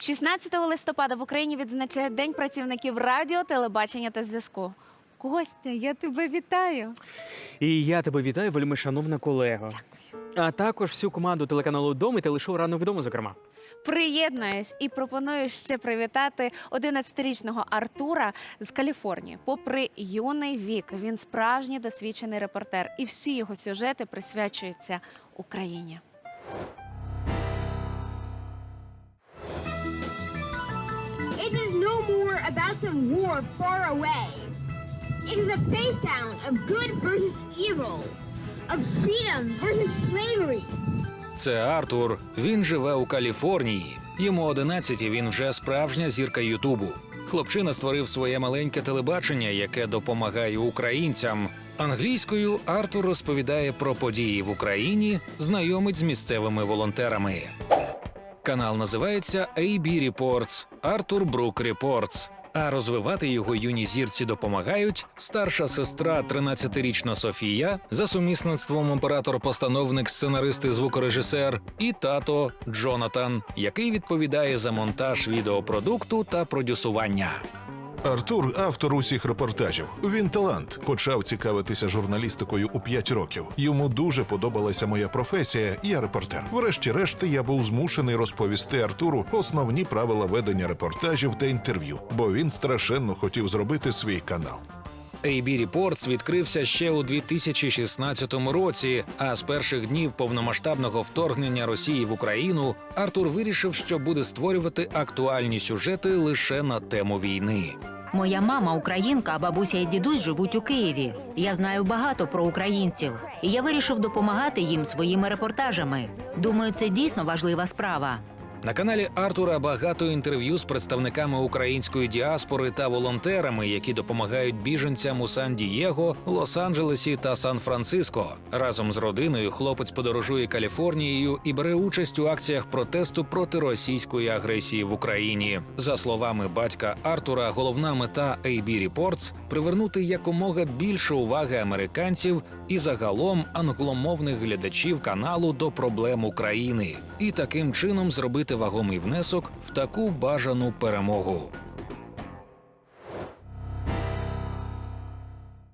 16 листопада в Україні відзначають День працівників радіо, телебачення та зв'язку. Костя, я тебе вітаю. І я тебе вітаю, вельми шановна колега. А також всю команду телеканалу Дом і телешоу ранок вдома, зокрема. Приєднуюсь і пропоную ще привітати 11-річного Артура з Каліфорнії. Попри юний вік, він справжній досвідчений репортер, і всі його сюжети присвячуються Україні. About some war far away. It is a face of good versus evil, of freedom versus slavery. Це Артур. Він живе у Каліфорнії. Йому 11 і він вже справжня зірка Ютубу. Хлопчина створив своє маленьке телебачення, яке допомагає українцям. Англійською Артур розповідає про події в Україні, знайомить з місцевими волонтерами. Канал називається AB Reports – Артур Брук Reports. А розвивати його юні зірці допомагають старша сестра, 13-річна Софія, за сумісництвом оператор-постановник, сценарист і звукорежисер, і тато Джонатан, який відповідає за монтаж відеопродукту та продюсування. Артур автор усіх репортажів. Він талант. Почав цікавитися журналістикою у 5 років. Йому дуже подобалася моя професія. Я репортер. Врешті-решт, я був змушений розповісти Артуру основні правила ведення репортажів та інтерв'ю, бо він страшенно хотів зробити свій канал. AB Reports відкрився ще у 2016 році. А з перших днів повномасштабного вторгнення Росії в Україну Артур вирішив, що буде створювати актуальні сюжети лише на тему війни. Моя мама українка, а бабуся і дідусь живуть у Києві. Я знаю багато про українців, і я вирішив допомагати їм своїми репортажами. Думаю, це дійсно важлива справа. На каналі Артура багато інтерв'ю з представниками української діаспори та волонтерами, які допомагають біженцям у Сан-Дієго, Лос-Анджелесі та Сан-Франциско. Разом з родиною хлопець подорожує Каліфорнією і бере участь у акціях протесту проти російської агресії в Україні. За словами батька Артура, головна мета AB Reports – привернути якомога більше уваги американців і загалом англомовних глядачів каналу до проблем України, і таким чином зробити вагомий внесок в таку бажану перемогу.